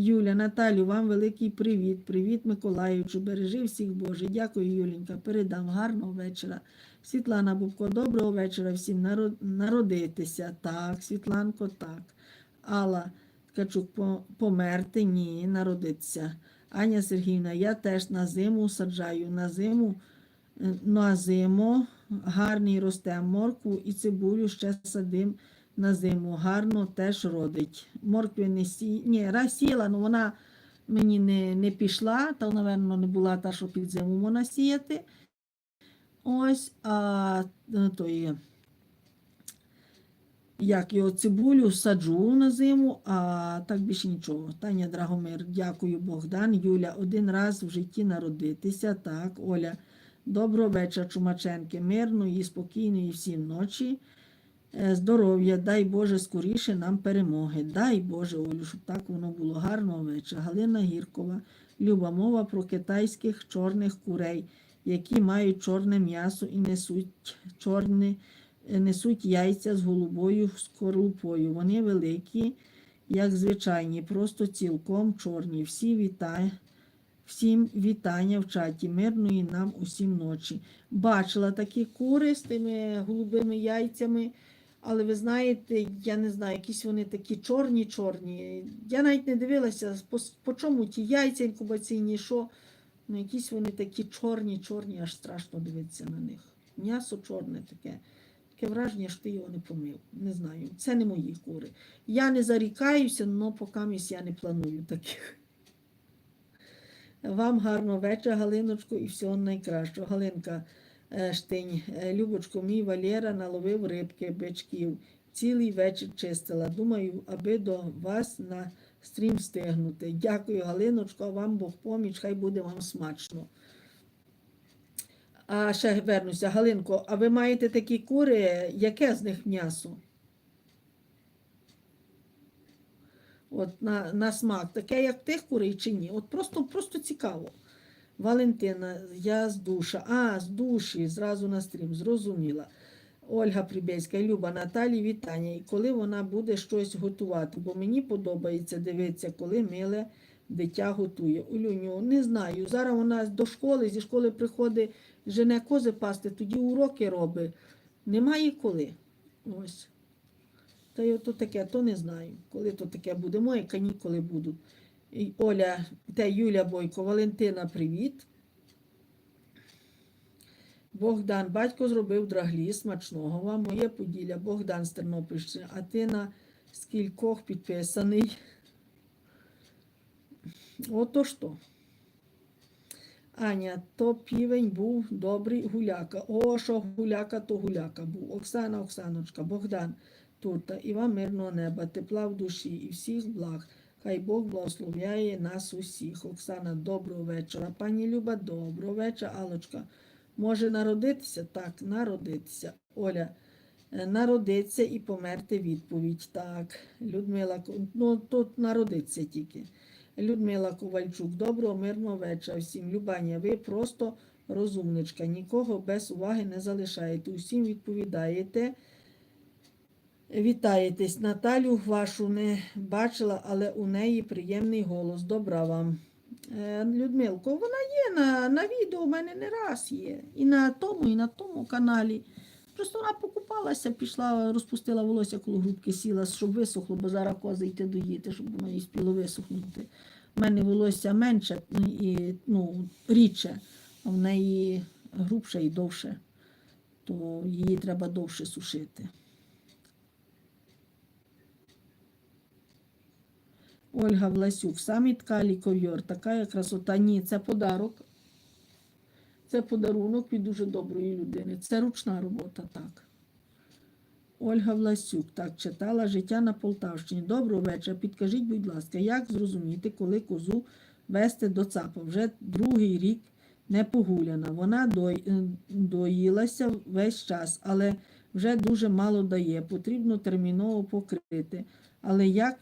Юля, Наталю, вам великий привіт. Привіт, Миколаївчу. Бережи всіх Боже. Дякую, Юленька. Передам гарного вечора. Світлана Бубко, доброго вечора всім наро- народитися. Так, Світланко, так. Алла Ткачук, по- померти, ні, народитися. Аня Сергіївна, я теж на зиму саджаю. На зиму, е, на зиму гарний росте моркву і цибулю ще садим на зиму. Гарно теж родить. Моркви не сі... Ні, раз сіяла, але вона мені не, не пішла, та, напевно, не була та, що під зиму можна сіяти. Ось, а е, то є. Як його цибулю саджу на зиму, а так більше нічого. Таня Драгомир, дякую, Богдан. Юля, один раз в житті народитися. Так, Оля, доброго вечора, Чумаченки, мирної, спокійної всім ночі. Е, Здоров'я, дай Боже, скоріше нам перемоги. Дай Боже, Олю, щоб так воно було гарного вечора. Галина Гіркова, люба мова про китайських чорних курей, які мають чорне м'ясо і несуть чорне, е, несуть яйця з голубою скорлупою. Вони великі, як звичайні, просто цілком чорні. Всі вітаю. Всім вітання в чаті, мирної нам усім ночі. Бачила такі кури з тими голубими яйцями, але ви знаєте, я не знаю, якісь вони такі чорні-чорні. Я навіть не дивилася, по, по чому ті яйця інкубаційні, що ну, якісь вони такі чорні-чорні, аж страшно дивитися на них. М'ясо чорне таке. Таке враження, що ти його не помив. Не знаю. Це не мої кури. Я не зарікаюся, але поки я не планую таких. Вам гарного вечора, Галиночко, і всього найкращого. Галинка Штинь, е, Любочко, мій Валєра наловив рибки, бичків. Цілий вечір чистила. Думаю, аби до вас на стрім встигнути. Дякую, Галиночко, вам Бог поміч, хай буде вам смачно. А ще вернуся, Галинко, а ви маєте такі кури, яке з них м'ясо? От на, на смак, таке, як тих курей чи ні? От просто, просто цікаво. Валентина, я з душа. А, з душі, зразу на стрім, зрозуміла. Ольга Прибєцька, Люба, Наталі, вітання. І коли вона буде щось готувати, бо мені подобається дивитися, коли миле дитя готує. Улюню, не знаю. Зараз вона до школи, зі школи приходить, жене кози пасти, тоді уроки робить. Немає коли. Ось. Та й ото таке, то не знаю, коли то таке буде. Мої канікули будуть. Оля, те Юля Бойко, Валентина, привіт. Богдан, батько зробив драглі, смачного вам. Моє поділля, Богдан з Тернопільщини, а ти на скількох підписаний. Ото що. Аня, то півень був добрий гуляка. О, що гуляка, то гуляка був. Оксана, Оксаночка, Богдан, Турта, і вам мирного неба, тепла в душі і всіх благ. Хай Бог благословляє нас усіх. Оксана, доброго вечора. Пані Люба, доброго вечора. Алочка, може народитися? Так, народитися. Оля, е, народитися і померти відповідь. Так, Людмила, ну тут народиться тільки. Людмила Ковальчук, доброго, мирного вечора всім. Любаня, ви просто розумничка, нікого без уваги не залишаєте. Усім відповідаєте. Вітаєтесь. Наталю вашу не бачила, але у неї приємний голос. Добра вам. Е, Людмилко, вона є на, на відео, у мене не раз є. І на тому, і на тому каналі. Просто вона покупалася, пішла, розпустила волосся коло грубки, сіла, щоб висохло, бо зараз кози йти доїти, щоб воно їй спіло висохнути. У мене волосся менше ну, і ну, рідше, а в неї грубше і довше, то її треба довше сушити. Ольга Власюк, самі ткалі ковьор, така красота. Ні, це подарок. Це подарунок від дуже доброї людини. Це ручна робота, так. Ольга Власюк, так, читала життя на Полтавщині. Доброго вечора. Підкажіть, будь ласка, як зрозуміти, коли козу вести до ЦАПа? Вже другий рік не погуляна. Вона доїлася весь час, але вже дуже мало дає. Потрібно терміново покрити. Але як,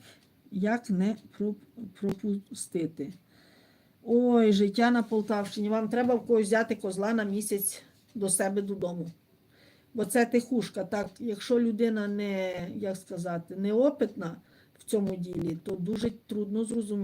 як не пропустити? Ой, життя на Полтавщині. Вам треба в когось взяти козла на місяць до себе додому. Бо це тихушка. Так, якщо людина не, як сказати, неопитна в цьому ділі, то дуже трудно зрозуміти.